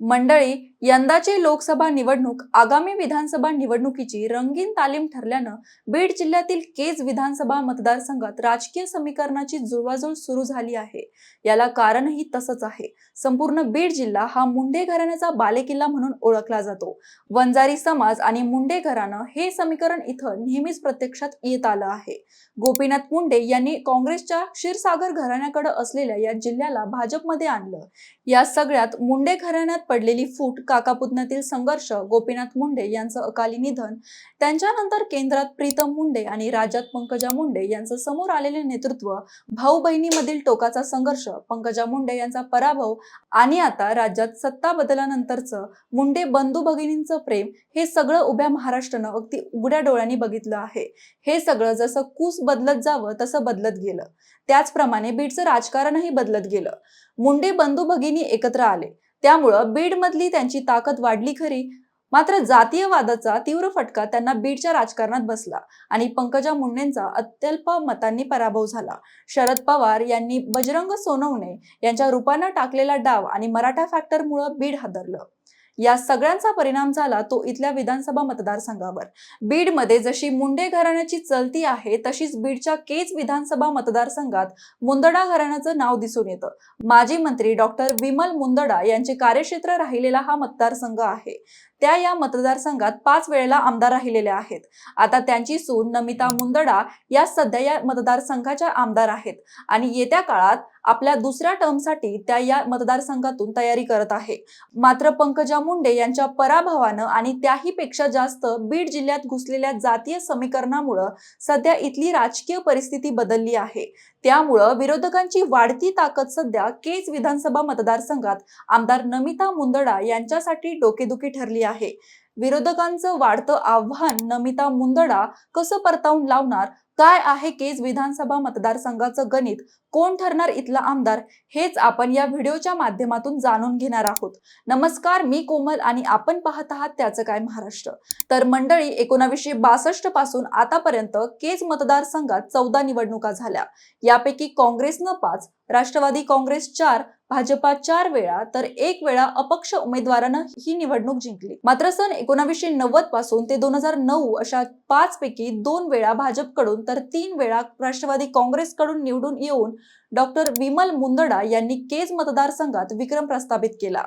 मंडळी यंदाची लोकसभा निवडणूक आगामी विधानसभा निवडणुकीची रंगीन तालीम ठरल्यानं बीड जिल्ह्यातील केज विधानसभा मतदारसंघात राजकीय समीकरणाची जुळवाजुळ सुरू झाली आहे. याला कारणही तसंच आहे. संपूर्ण बीड जिल्हा हा मुंडे घराण्याचा बालेकिल्ला म्हणून ओळखला जातो. वंजारी समाज आणि मुंडे घराणं हे समीकरण इथं नेहमीच प्रत्यक्षात येत आलं आहे. गोपीनाथ मुंडे यांनी काँग्रेसच्या क्षीरसागर घराण्याकडे असलेल्या या जिल्ह्याला भाजपमध्ये आणलं. या सगळ्यात मुंडे घराण्यात पडलेली फूट काकापुतण्यातील संघर्ष गोपीनाथ मुंडे यांचं अकाली निधन त्यांच्यानंतर केंद्रात प्रीतम मुंडे आणि राज्यात पंकजा मुंडे यांचं समोर आलेले नेतृत्व भाऊ बहिणीमधील टोकाचा संघर्ष पंकजा मुंडे यांचा पराभव आणि आता राज्यात सत्ता बदलानंतरचं मुंडे बंधू भगिनींचं प्रेम हे सगळं उभ्या महाराष्ट्रानं अगदी उघड्या डोळ्यांनी बघितलं आहे. हे सगळं जसं कूस बदलत जावं तसं बदलत गेलं. त्याचप्रमाणे बीडचं राजकारणही बदलत गेलं. मुंडे बंधू भगिनी एकत्र आले. त्यामुळं बीडमधली त्यांची ताकद वाढली खरी. मात्र जातीयवादाचा तीव्र फटका त्यांना बीडच्या राजकारणात बसला आणि पंकजा मुंडेंचा अत्यल्प मतांनी पराभव झाला. शरद पवार यांनी बजरंग सोनवणे यांच्या रूपानं टाकलेला डाव आणि मराठा फॅक्टरमुळं बीड हादरलं. या सगळ्यांचा परिणाम झाला तो इथल्या विधानसभा मतदारसंघावर. बीडमध्ये जशी मुंडे घराण्याची चलती आहे तशीच बीडच्या केज विधानसभा मतदारसंघात मुंदडा घराण्याचं नाव दिसून येतं. माजी मंत्री डॉक्टर विमल मुंदडा यांचे कार्यक्षेत्र राहिलेला हा मतदारसंघ आहे. त्या या मतदारसंघात पाच वेळेला आमदार राहिलेल्या आहेत. आता त्यांची सून नमिता मुंदडा या सध्या या मतदारसंघाच्या आमदार आहेत. आणि येत्या काळात आपल्या दुसऱ्या टर्मसाठी त्या या मतदारसंघातून तयारी करत आहे. मात्र पंकजा मुंडे यांच्या पराभवानं आणि त्याही पेक्षा जास्त बीड जिल्ह्यात घुसलेल्या जातीय समीकरणामुळं सध्या इथली राजकीय परिस्थिती बदलली आहे. त्यामुळं विरोधकांची वाढती ताकद सध्या केज विधानसभा मतदारसंघात आमदार नमिता मुंदडा यांच्यासाठी डोकेदुखी ठरली आहे. विरोधकांचं वाढतं आव्हान नमिता मुंदडा कसं परतावून लावणार काय आहे केज विधानसभा मतदारसंघाचं गणित? कोण ठरणार इथला आमदार? हेच आपण या व्हिडिओच्या माध्यमातून जाणून घेणार आहोत. नमस्कार मी कोमल आणि आपण पाहत आहात त्याचं काय महाराष्ट्र. तर मंडळी एकोणावीसशे बासष्टपासून आतापर्यंत केज मतदारसंघात चौदा निवडणुका झाल्या. यापैकी काँग्रेसनं पाच राष्ट्रवादी काँग्रेस चार भाजपा चार वेळा तर एक वेळा अपक्ष उमेदवारानं ही निवडणूक जिंकली. मात्र सन एकोणावीसशे नव्वदपासून ते दोन हजार नऊ अशा पाच पैकी दोन वेळा भाजपकडून तर तीन वेळा राष्ट्रवादी काँग्रेसकडून निवडून येऊन डॉक्टर विमल मुंदडा यांनी केज मतदारसंघात विक्रम प्रस्थापित केला.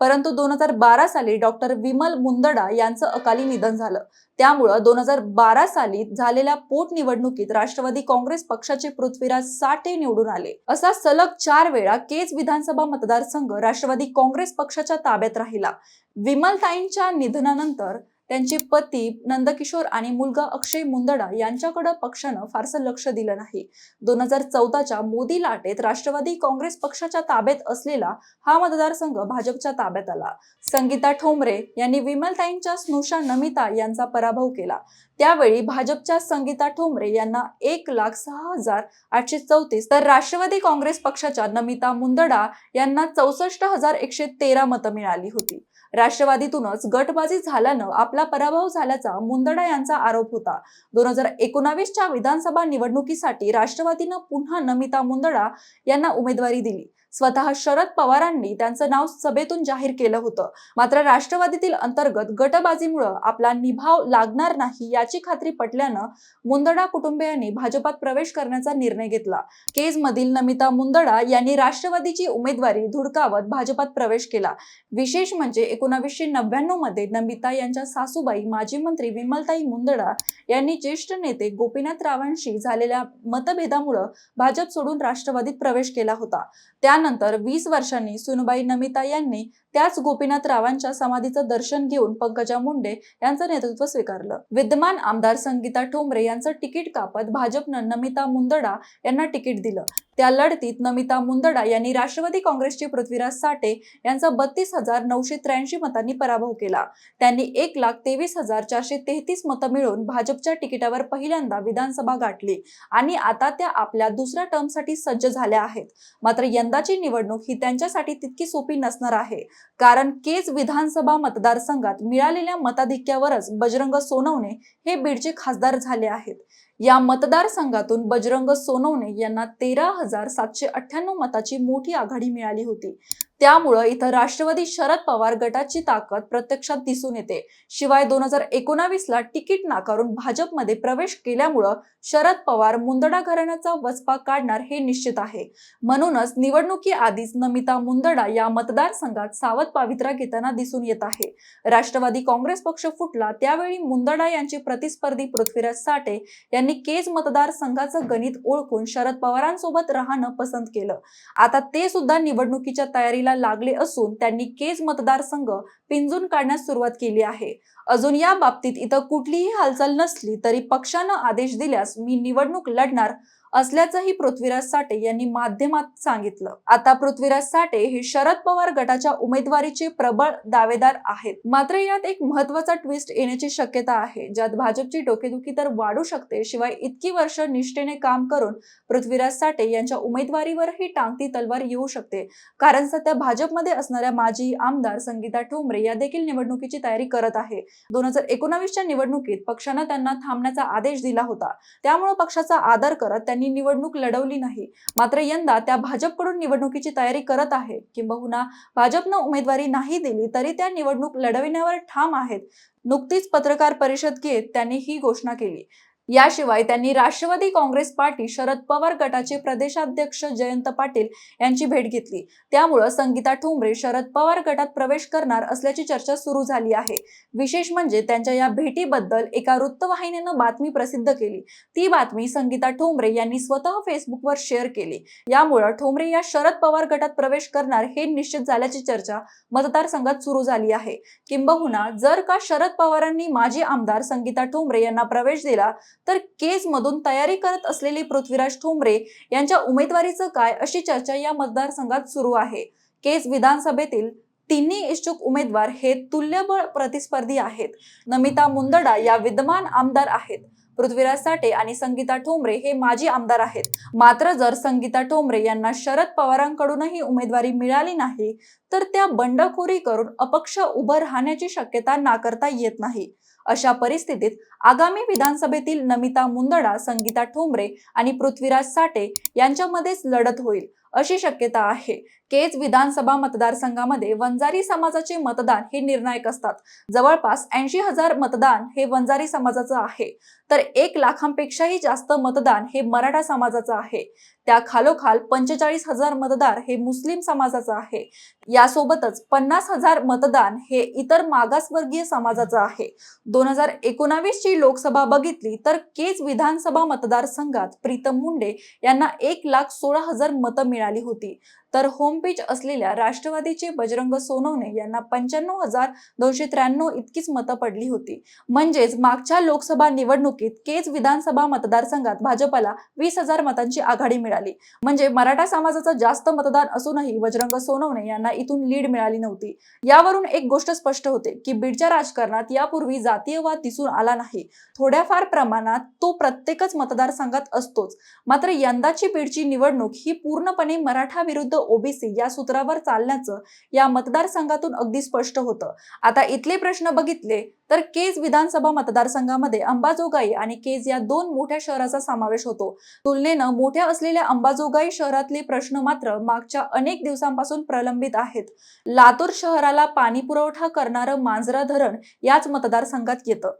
परंतु दोन हजार बारा साली डॉक्टर विमल मुंदडा यांचं अकाली निधन झालं. त्यामुळं दोन हजार बारा साली झालेल्या पोटनिवडणुकीत राष्ट्रवादी काँग्रेस पक्षाचे पृथ्वीराज साठे निवडून आले. असा सलग चार वेळा केज विधानसभा मतदारसंघ राष्ट्रवादी काँग्रेस पक्षाच्या ताब्यात राहिला. विमलताईंच्या निधनानंतर त्यांचे पती नंदकिशोर आणि मुलगा अक्षय मुंदडा यांच्याकडे पक्षानं फारसं लक्ष दिलं नाही. दोन हजार चौदाच्या मोदी लाटेत राष्ट्रवादी काँग्रेस पक्षाच्या ताब्यात असलेला हा मतदारसंघ भाजपच्या ताब्यात आला. संगीता ठोंबरे यांनी विमलताईंच्या स्नुषा नमिता यांचा पराभव केला. त्यावेळी भाजपच्या संगीता ठोंबरे यांना एक लाख सहा हजार आठशे चौतीस तर राष्ट्रवादी काँग्रेस पक्षाच्या नमिता मुंदडा यांना चौसष्ट हजार एकशे तेरा मतं मिळाली होती. राष्ट्रवादीतूनच गटबाजी झाल्यानं आपला पराभव झाल्याचा मुंदडा यांचा आरोप होता. दोन हजार एकोणावीसच्या विधानसभा निवडणुकीसाठी राष्ट्रवादीनं पुन्हा नमिता मुंदडा यांना उमेदवारी दिली. स्वतः शरद पवारांनी त्यांचं नाव सभेतून जाहीर केलं होतं. मात्र राष्ट्रवादीतील अंतर्गत गटबाजीमुळं आपला निभाव लागणार नाही याची खात्री पटल्यानं मुंदडा कुटुंबियांनी भाजपात प्रवेश करण्याचा निर्णय घेतला. केज मधील नमिता मुंदडा यांनी राष्ट्रवादीची उमेदवारी धुडकावत भाजपात प्रवेश केला. विशेष म्हणजे एकोणावीसशे नव्याण्णवमध्ये नमिता यांच्या सासूबाई माजी मंत्री विमलताई मुंदडा यांनी ज्येष्ठ नेते गोपीनाथ रावांशी झालेल्या मतभेदामुळं भाजप सोडून राष्ट्रवादीत प्रवेश केला होता. त्या त्यानंतर वीस वर्षांनी सुनबाई नमिता यांनी त्याच गोपीनाथ रावांच्या समाधीचं दर्शन घेऊन पंकजा मुंडे यांचं नेतृत्व स्वीकारलं. विद्यमान आमदार संगीता ठोंबरे यांचं तिकीट कापत भाजपनं नमिता मुंदडा यांना तिकीट दिलं. त्या लढतीत नमिता मुंदडा यांनी राष्ट्रवादी काँग्रेसचे पृथ्वीराज साठे यांचा बत्तीस हजार नऊशे त्र्याऐंशी मतांनी पराभव केला. त्यांनी एक लाख तेवीस हजार चारशे तेहतीस मतं मिळवून भाजपच्या तिकिटावर पहिल्यांदा विधानसभा गाठली आणि आता त्या आपल्या दुसऱ्या टर्मसाठी सज्ज झाल्या आहेत. मात्र यंदाची निवडणूक ही त्यांच्यासाठी तितकी सोपी नसणार आहे. कारण केज विधानसभा मतदारसंघात मिळालेल्या मताधिक्यावरच बजरंग सोनवणे हे बीडचे खासदार झाले आहेत. या मतदारसंघातून बजरंग सोनवणे यांना तेरा हजार सातशे अठ्ठ्याण्णव मताची मोठी आघाडी मिळाली होती. त्यामुळं इथं राष्ट्रवादी शरद पवार गटाची ताकद प्रत्यक्षात दिसून येते. शिवाय दोन हजार एकोणावीस ला तिकीट नाकारून भाजपमध्ये प्रवेश केल्यामुळं शरद पवार मुंदडा घराण्याचा वचपा काढणार हे निश्चित आहे. म्हणूनच निवडणुकी आधीच नमिता मुंदडा या मतदारसंघात सावध पावित्रा घेताना दिसून येत आहे. राष्ट्रवादी काँग्रेस पक्ष फुटला त्यावेळी मुंदडा यांचे प्रतिस्पर्धी पृथ्वीराज साठे यांनी केज मतदारसंघाचं गणित ओळखून शरद पवारांसोबत राहणं पसंत केलं. आता ते सुद्धा निवडणुकीच्या तयारीला लागले असून त्यांनी केज मतदारसंघ पिंजून काढण्यास सुरुवात केली आहे. अजून या बाबतीत इथं कुठलीही हालचाल नसली तरी पक्षानं आदेश दिल्यास मी निवडणूक लढणार असल्याचंही पृथ्वीराज साठे यांनी माध्यमात सांगितलं. आता पृथ्वीराज साठे हे शरद पवार गटाच्या उमेदवारीचे प्रबळ दावेदार आहेत. मात्र यात एक महत्त्वाचा ट्विस्ट येण्याची शक्यता आहे. ज्यात भाजपची डोकेदुखी तर वाढू शकते शिवाय इतकी वर्ष निष्ठेने काम करून पृथ्वीराज साठे यांच्या उमेदवारीवरही टांगती तलवार येऊ शकते. कारण सध्या भाजपमध्ये असणाऱ्या माजी आमदार संगीता ठोंबरे या देखील निवडणुकीची तयारी करत आहे. दोन हजार एकोणावीसच्या निवडणुकीत पक्षानं त्यांना थांबण्याचा आदेश दिला होता. त्यामुळे पक्षाचा आदर करत त्यांनी निवडणूक लढवली नाही. मात्र यंदा त्या भाजपकडून निवडणुकीची तयारी करत आहे किंबहुना भाजपनं उमेदवारी नाही दिली तरी त्या निवडणूक लढविण्यावर ठाम आहेत. नुकतीच पत्रकार परिषद घेत त्यांनी ही घोषणा केली. याशिवाय त्यांनी राष्ट्रवादी काँग्रेस पार्टी शरद पवार गटाचे प्रदेशाध्यक्ष जयंत पाटील यांची भेट घेतली. त्यामुळं संगीता ठोंबरे शरद पवार गटात प्रवेश करणार असल्याची चर्चा सुरू झाली आहे. विशेष म्हणजे त्यांच्या या भेटीबद्दल एका वृत्तवाहिनीनं बातमी प्रसिद्ध केली. ती बातमी संगीता ठोंबरे यांनी स्वतः फेसबुकवर शेअर केली. यामुळं ठोंबरे या शरद पवार गटात प्रवेश करणार हे निश्चित झाल्याची चर्चा मतदारसंघात सुरू झाली आहे. किंबहुना जर का शरद पवारांनी माजी आमदार संगीता ठोंबरे यांना प्रवेश दिला तर केज मधून तयारी करत असलेले पृथ्वीराज ठोंबरे यांच्या उमेदवारीचं काय अशी चर्चा या मतदारसंघात सुरू आहे. केज विधानसभेतील तिन्ही इच्छुक उमेदवार हे तुल्यबळ प्रतिस्पर्धी आहेत. नमिता मुंदडा या विद्यमान आमदार आहेत. पृथ्वीराज साठे आणि संगीता ठोंबरे हे माजी आमदार आहेत. मात्र जर संगीता ठोंबरे यांना शरद पवारांकडूनही उमेदवारी मिळाली नाही तर त्या बंडखोरी करून अपक्ष उभं राहण्याची शक्यता नाकारता येत नाही. अशा परिस्थितीत आगामी विधानसभेतील नमिता मुंदडा संगीता ठोंबरे आणि पृथ्वीराज साठे यांच्यामध्येच लढत होईल अशी शक्यता आहे. केज विधानसभा मतदारसंघामध्ये वंजारी समाजाचे मतदान हे निर्णायक असतात. जवळपास ऐंशी हजार मतदान हे वंजारी समाजाचं आहे. तर एक लाखांपेक्षाही जास्त मतदान हे मराठा समाजाचं आहे. त्या खालोखाल पंचेचाळीस हजार मतदार हे मुस्लिम समाजाचं आहे. यासोबतच पन्नास हजार मतदान हे इतर मागासवर्गीय समाजाचं आहे. दोन हजार एकोणावीस ची लोकसभा बघितली तर केज विधानसभा मतदारसंघात प्रीतम मुंडे यांना एक लाख सोळा हजार मतं मिळाली होती. तर होम होमपेज असलेल्या राष्ट्रवादीचे बजरंग सोनवणे यांना पंच्याण्णव हजार दोनशे त्र्याण्णव इतकीच मतं पडली होती. म्हणजेच मागच्या लोकसभा निवडणुकीत केज विधानसभा मतदारसंघात भाजपला वीस हजार मतांची आघाडी मिळाली. म्हणजे मराठा समाजाचं जास्त मतदान असूनही बजरंग सोनवणे यांना इथून लीड मिळाली नव्हती. यावरून एक गोष्ट स्पष्ट होते की बीडच्या राजकारणात यापूर्वी जातीयवाद दिसून आला नाही. थोड्याफार प्रमाणात तो प्रत्येकच मतदारसंघात असतोच. मात्र यंदाची बीडची निवडणूक ही पूर्णपणे मराठा विरुद्ध ओबीसी या सूत्रावर चालण्याचं या मतदारसंघातून अगदी स्पष्ट होतं. आता इथले प्रश्न बघितले तर केज विधानसभा मतदारसंघामध्ये अंबाजोगाई आणि केज या दोन मोठ्या शहराचा समावेश होतो. तुलनेनं मोठ्या असलेल्या अंबाजोगाई शहरातले प्रश्न मात्र मागच्या अनेक दिवसांपासून प्रलंबित आहेत. लातूर शहराला पाणी पुरवठा करणारं मांजरा धरण याच मतदारसंघात येतं.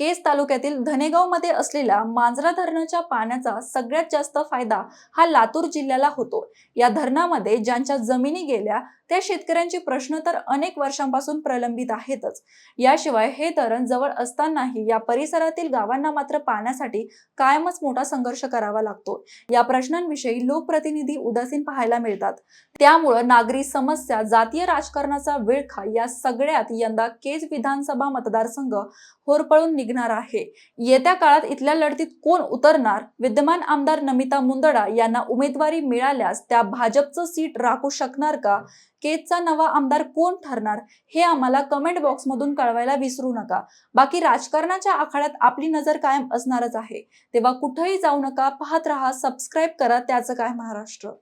केस तालुक्यातील धनेगावमध्ये असलेल्या मांजरा धरणाच्या पाण्याचा सगळ्यात जास्त फायदा हा लातूर जिल्ह्याला होतो. या धरणामध्ये ज्यांच्या जमिनी गेल्या त्या शेतकऱ्यांचे प्रश्न तर अनेक वर्षांपासून प्रलंबित आहेतच. याशिवाय हे धरण जवळ असतानाही या परिसरातील गावांना मात्र पाण्यासाठी कायमच मोठा संघर्ष करावा लागतो. या प्रश्नांविषयी लोकप्रतिनिधी उदासीन पाहायला मिळतात. त्यामुळं नागरी समस्या जातीय राजकारणाचा विळखा या सगळ्यात यंदा केज विधानसभा मतदारसंघ होरपळून निघणार आहे. येत्या काळात इथल्या लढतीत कोण उतरणार? विद्यमान आमदार नमिता मुंदडा यांना उमेदवारी मिळाल्यास त्या भाजपचं सीट राखू शकणार का? केजचा नवा आमदार कोण ठरणार हे आम्हाला कमेंट बॉक्समधून कळवायला विसरू नका. बाकी राजकारणाच्या आखाड्यात आपली नजर कायम असणारच आहे. तेव्हा कुठेही जाऊ नका पाहत राहा सबस्क्राईब करा त्याचं काय महाराष्ट्र?